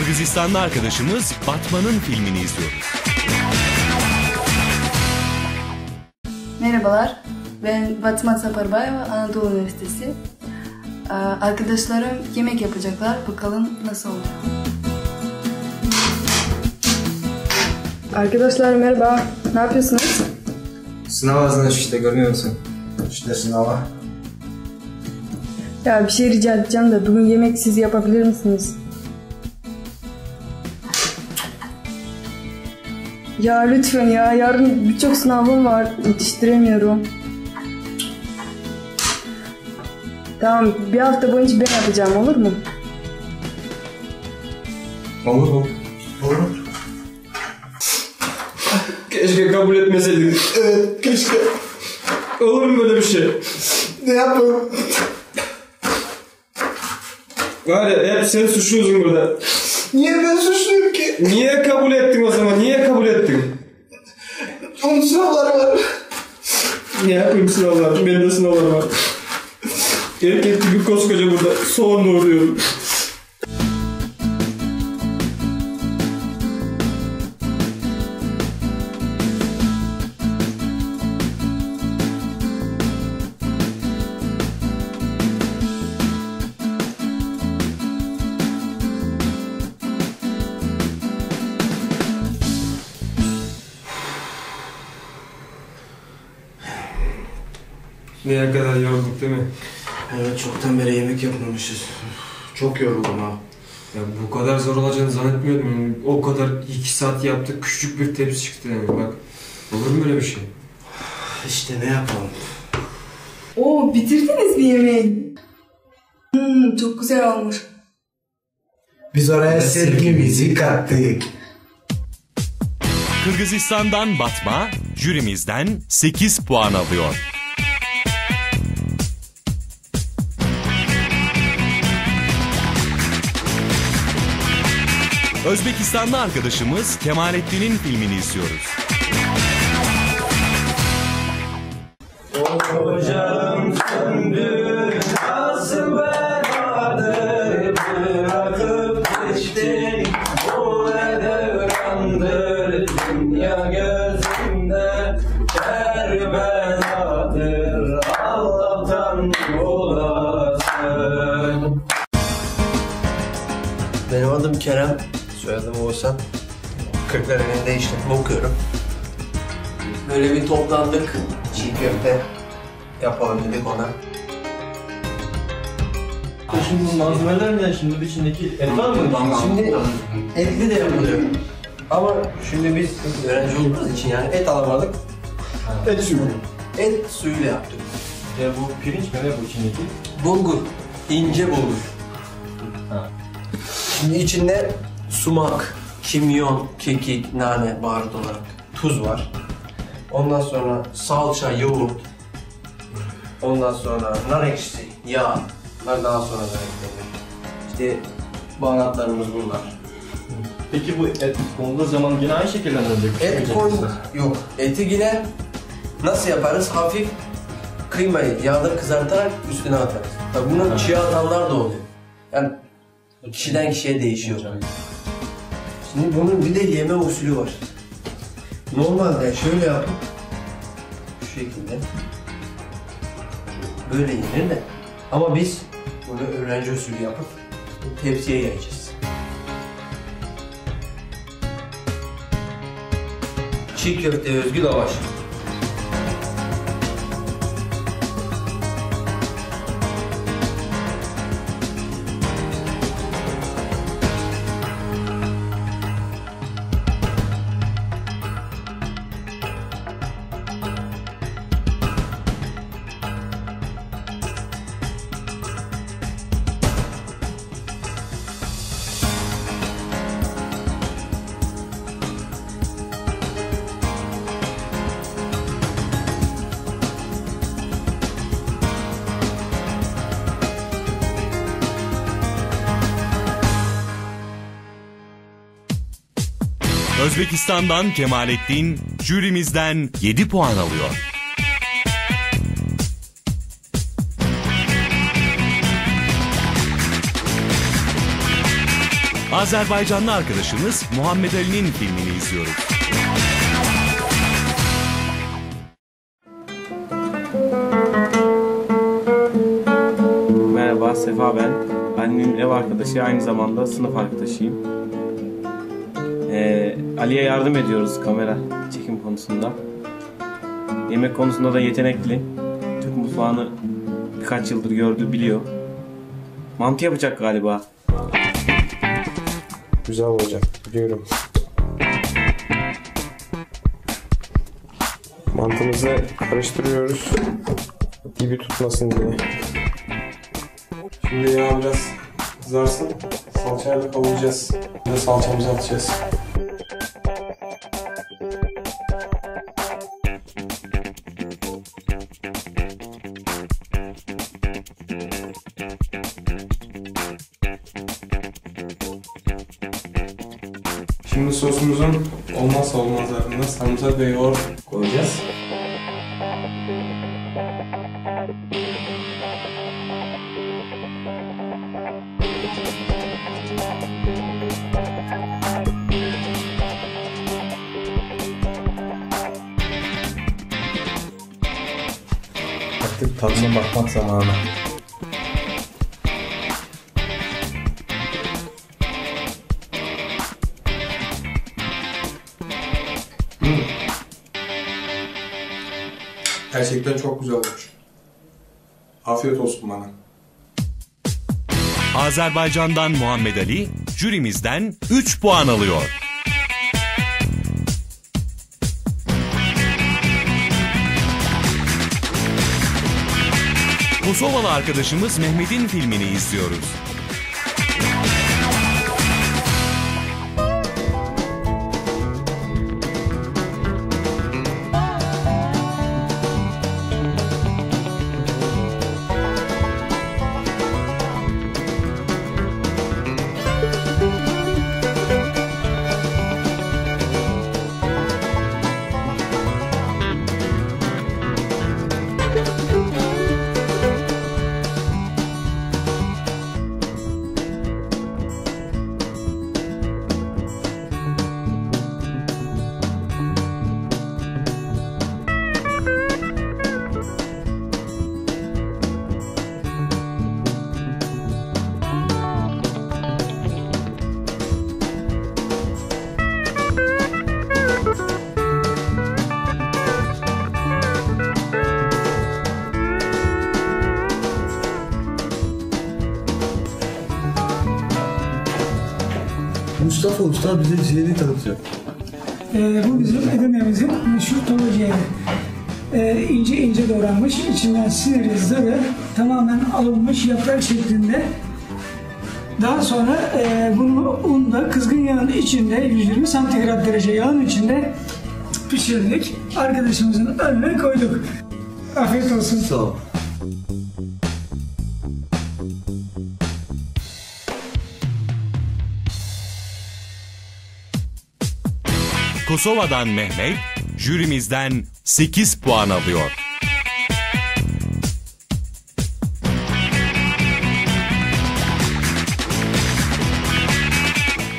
Kırgızistanlı arkadaşımız Batman'ın filmini izliyor. Merhabalar, ben Batman Saparbayeva, Anadolu Üniversitesi. Aa, Arkadaşlarım yemek yapacaklar, bakalım nasıl olacak. Arkadaşlar merhaba, ne yapıyorsunuz? Sınav hazırlaş işte görmüyor musun? İşte sınava. Ya bir şey rica edeceğim de bugün yemek siz yapabilir misiniz? Ya lütfen ya, yarın birçok sınavım var, yetiştiremiyorum. Tamam, bir hafta boyunca ben yapacağım, olur mu? Olur mu? Olur. Keşke kabul etmeseydin. Evet keşke. Olur mu böyle bir şey? Ne yapayım? Var ya hep sen suçluyorsun burada. Suçluyum ki? Niye kabul ettin o zaman? Niye kabul ettin? Onun sınavları var. Ne yapayım sınavlar? Benim de sınavlarım var. Erkek gibi koskoca burada soğan doğruyorum. Neye kadar yorulduk değil mi? Evet çoktan beri yemek yapmamışız. Çok yoruldum ha. Ya bu kadar zor olacağını zannetmiyordum. Yani o kadar iki saat yaptık küçücük bir tepsi çıktı yani bak. Olur mu böyle bir şey? İşte ne yapalım? Oo bitirdiniz mi yemeği? Hmm, çok güzel olmuş. Biz oraya sevgimizi kattık. Kırgızistan'dan Batma jürimizden 8 puan alıyor. Özbekistanlı arkadaşımız Kemalettin'in filmini izliyoruz. Benim adım Kerem, soyadım Oğuzhan. Kırklareli'nde işletme okuyorum. Böyle bir toplandık, çiğ köfte yapalım dedik ona. Şimdi bu malzemeler ne? Şimdi içindeki et var mı? Şimdi etli de yapılıyor. Ama şimdi biz öğrenci olduğumuz için yani et alamadık. Et suyu. Et suyuyla yaptık. Ya bu pirinç mi ne bu içindeki? Bulgur, ince bulgur. Ha. Şimdi içinde sumak, kimyon, kekik, nane, baharat olarak tuz var. Ondan sonra salça, yoğurt. Ondan sonra nar ekşisi, yağ. Bunlar daha sonra ekleniyor. İşte baharatlarımız bunlar. Peki bu et konulduğu zaman yine aynı şekilde mi olacak? Et koy... Yok. Eti yine nasıl yaparız? Hafif kıymayı yağda kızartarak üstüne atarız. Tabii bunu çiğ atanlar da oluyor. Yani kişiden kişiye değişiyor. Şimdi bunun bir de yeme usulü var. Normalde şöyle yapıp şu şekilde böyle yenir de ama biz bunu öğrenci usulü yapıp tepsiye yayacağız. Çiğ köfte özgü lavaş. Özbekistan'dan Kemalettin jürimizden 7 puan alıyor. Azerbaycanlı arkadaşımız Muhammed Ali'nin filmini izliyoruz. Merhaba, Sefa ben. Annemin ev arkadaşı, aynı zamanda sınıf arkadaşıyım. Ee, Ali'ye yardım ediyoruz kamera çekim konusunda. Yemek konusunda da yetenekli. Türk mutfağını birkaç yıldır gördü, biliyor. Mantı yapacak galiba. Güzel olacak biliyorum. Mantımızı karıştırıyoruz. Gibi tutmasın diye. Şimdi yağ biraz kızarsın. Salçayla kavuracağız. Bir de salçamızı atacağız. Şimdi sosumuzun olmazsa olmazlarından sarımsak ve yoğurt koyacağız. Tadına bakmak zamanı. Gerçekten çok güzel olmuş. Afiyet olsun bana. Azerbaycan'dan Muhammed Ali jürimizden 3 puan alıyor. Kosovalı arkadaşımız Mehmet'in filmini izliyoruz. Mustafa Usta bize ciğeri tanıtacak. Ee, bu bizim Edirne'mizin meşhur tava ciğeri. Ee, ince ince doğranmış, içinden siniri, zarı tamamen alınmış yaprak şeklinde. Daha sonra e, bunu unla kızgın yağın içinde 120 santigrat derece yağın içinde pişirdik. Arkadaşımızın önüne koyduk. Afiyet olsun. Sağ ol. Kosova'dan Mehmet jürimizden 8 puan alıyor.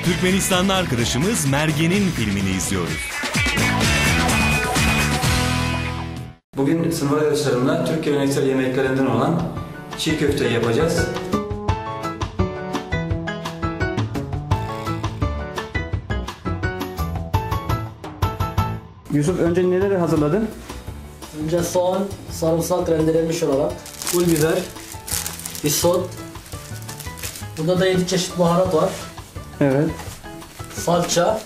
Türkmenistanlı arkadaşımız Mergen'in filmini izliyoruz. Bugün sınıf arkadaşlarımla Türk geleneksel yemeklerinden olan çiğ köfte yapacağız. Yusuf önce neleri hazırladın? Önce soğan, sarımsak rendelenmiş olarak, pul biber, isot. Burada da 7 çeşit baharat var. Evet. Salça,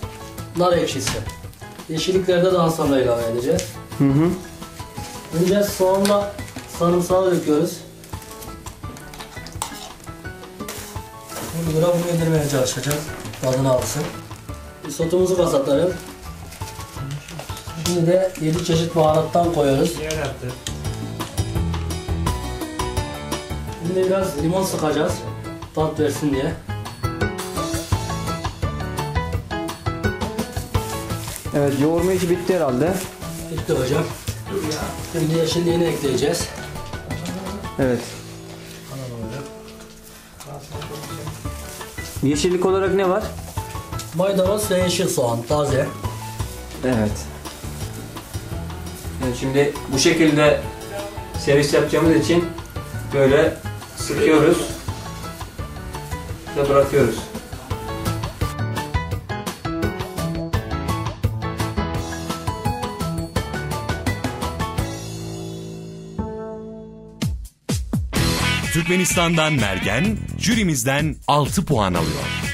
nar ekşisi. Yeşillikleri de daha sonra ilave edeceğiz. Hı hı. Önce soğanla sarımsağı döküyoruz. Bunu göre bunu yedirmeye çalışacağız. Tadını alsın. Isotumuzu kasatarım. Şimdi de 7 çeşit baharattan koyuyoruz. Şimdi biraz limon sıkacağız. Tat versin diye. Evet, yoğurma işi bitti herhalde. Bitti hocam. Şimdi yeşilliğini ekleyeceğiz. Evet. Yeşillik olarak ne var? Maydanoz ve yeşil soğan taze. Evet. Şimdi bu şekilde servis yapacağımız için böyle sıkıyoruz ve bırakıyoruz. Türkmenistan'dan Mergen jürimizden 6 puan alıyor.